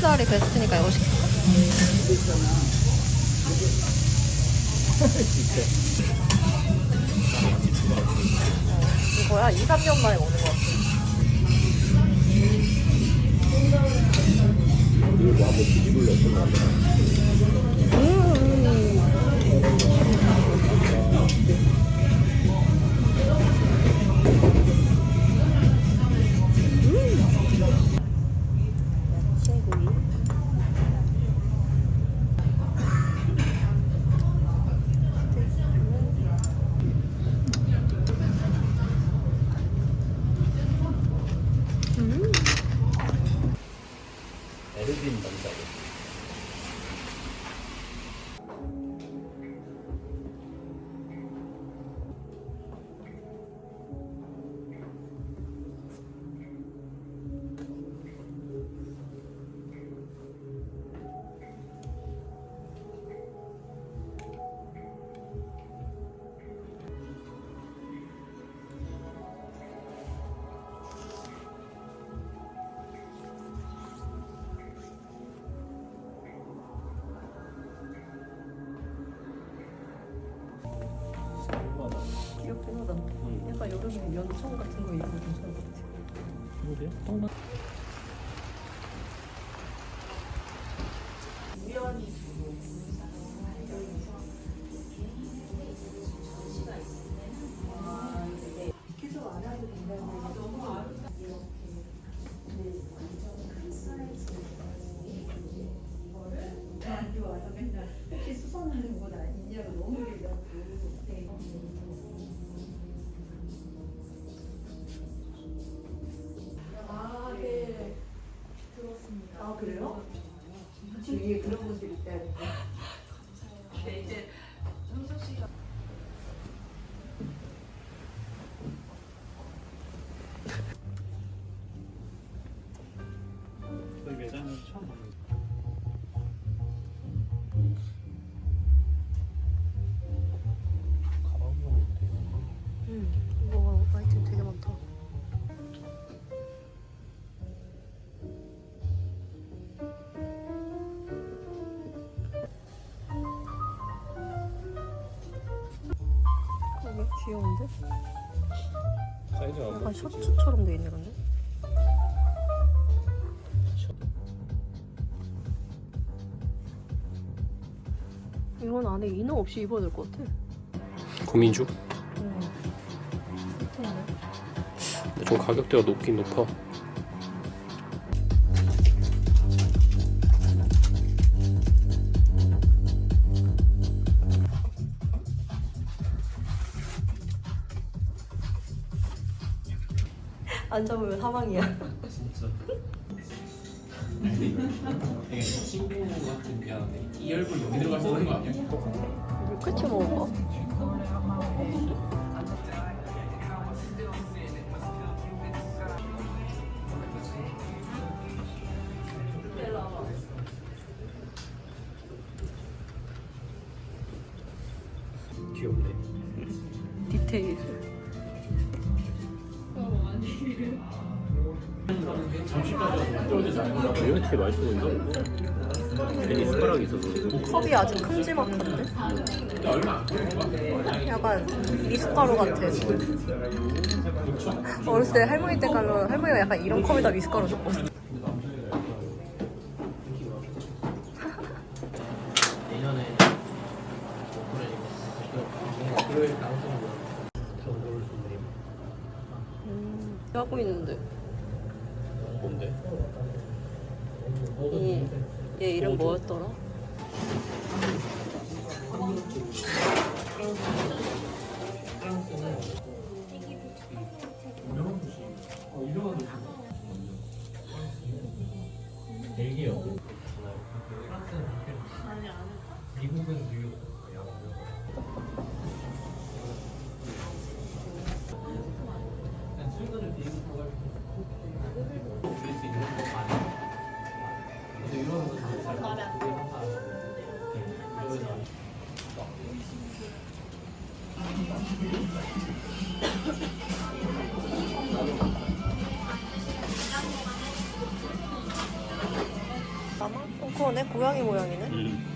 차라리 베스트니까 이거 시킬까? 이거야 2, 3년 만에 오는 거 같아. 그리고 뒤집을려 친구이. 에르빈 남자고 귀엽 여름에 연청 같은 거 입으면 괜찮을 것 같아. 그러게요 주위에 그런 분들이 있다는 거. 귀여운데? 사이즈가 안 약간? 셔츠처럼 돼 있네 근데. 이건 안에 이너 없이 입어야 될 것 같아. 응. 예쁜데? 근데 좀 가격대가 높긴 높아 안 잡으면 사망이야. 진짜 되게 친구 같은 미안한데 이 얼굴 여기 들어가 쓰는 거 아니야? 밀크티 먹어봐. 귀엽네 디테일. 이렇게 맛있었는데 괜히 숟가락이 있어서 컵이 아주 큼지막한데? 약간 미숫가루 같아. 어렸을 때 할머니 때 가면 할머니가 약간 이런 컵에다 미숫가루 줬거든. 내년에 그럴 가능성이 단골 손님 음, 하고 있는데. 뭔데? 이, 얘 이름 뭐였더라? 돼. 남아? 그거네 고양이 모양이네. 음.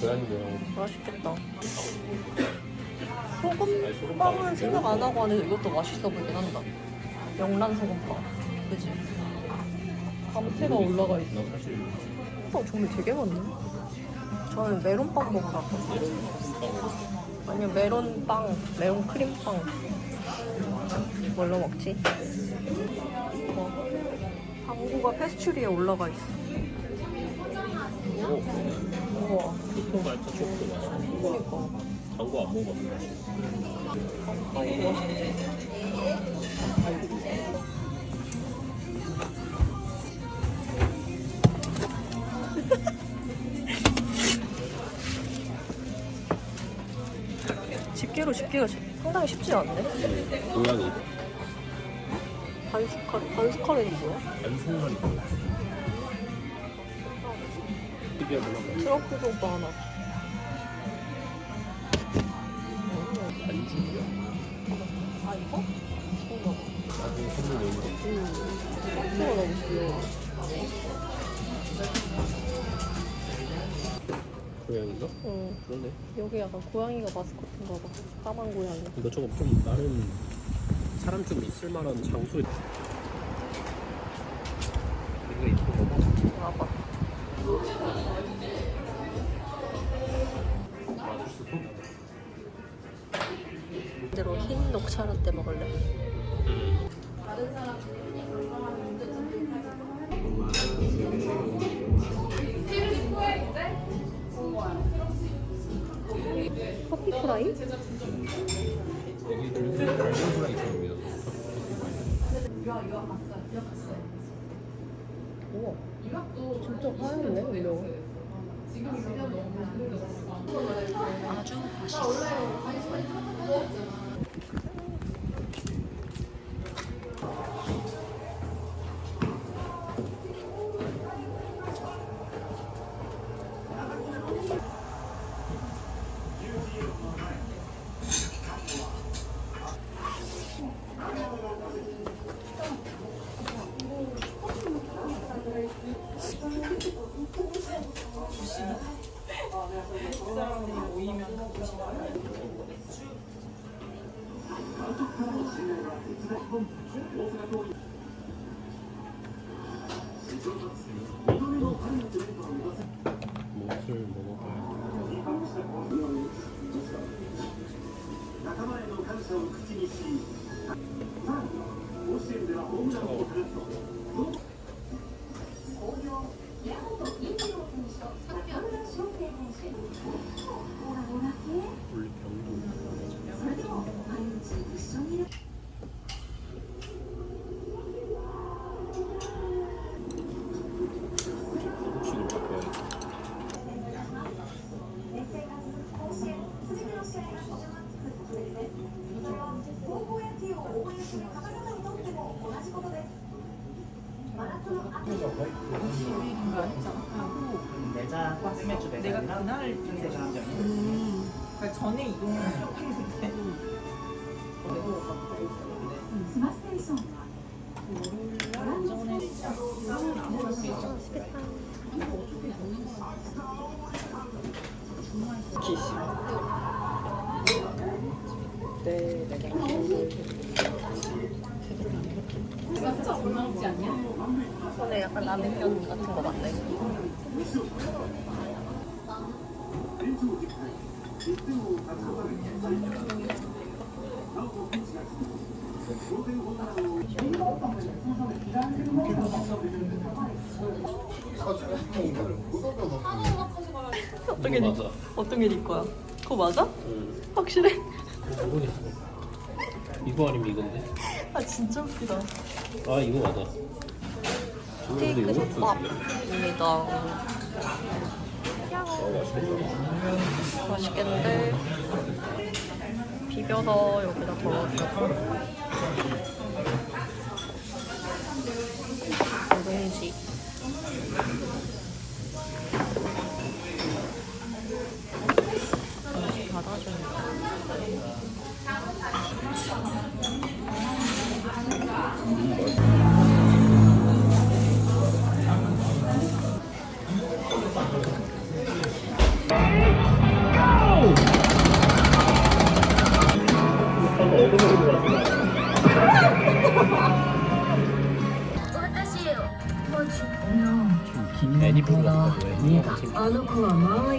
고양이 모양. 맛있겠다. 소금빵은 생각 안 하고 하는데 이것도 맛있어 보이긴 한다. 명란 소금빵. 그지? 감태가 올라가 있어. 나 사실 어, 종류 되게 많네. 저는 메론빵 먹으러 왔거든요. 아니면 메론빵, 메론 크림빵. 뭘로 먹지? 어. 방구가 페스츄리에 올라가 있어. 오, 우와. 초코 말차 초코 맛있어. 그니까. 당구 안 먹어봤어. 아이고. 집게로 집게가 상당히 쉽지 않네. 고양이. 반스칼, 반스칼이 뭐야? 뭐야? 특이하구나. 트러플 오빠 하나. 안주야. 아, 이거? 나중에 선물 거. 음. 너무 귀여 고양이가? 응. 그러네. 여기 약간 고양이가 마스코트인가 봐. 까만 고양이. 이거 저거 좀 나름 사람 좀 있을 만한 장소에 이거 이쁜 거 봐. 와봐. 맞을 수도? 이대로 흰 녹차 라떼 먹을래. 프라이? 여기 들수 있 믿어서 우와. 진짜 하얗네, 이거. 아주 맛있어. 仲間への感謝を口にし 내자 박스매주 내가 내가 그날 내가 한 점이 그러니까 전에 이동을 하려고 했는데 네, 내가 손에 약간 라면 같은 거 같네. 어떤 게 맞아. 어떤 게네 거야? 그거 맞아? 응. 확실해? 모르겠어. 이거 아니면 이건데? 아 진짜 웃기다. 아 이거 맞아. 스테이크 솥밥입니다. 맛있겠는데 비벼서 여기다 걸어줘. 누룽지. あの子は間合い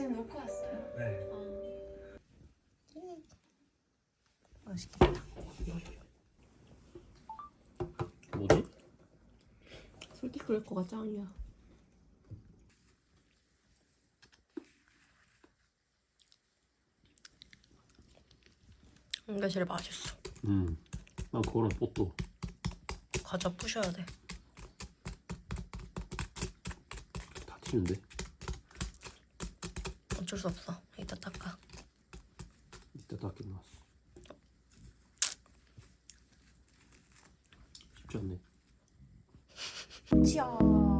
지금 놓고 왔어요. 네. 맛있겠다. 뭐지? 솔티 크래커가 짱이야. 이게 제일 맛있어. 음. 난 그거랑 뽀또. 과자 부셔야 돼. 다 튀는데? 어쩔 수 없어. 이따 닦아. 이따 닦게 나왔어. 쉽지 않네. 치아.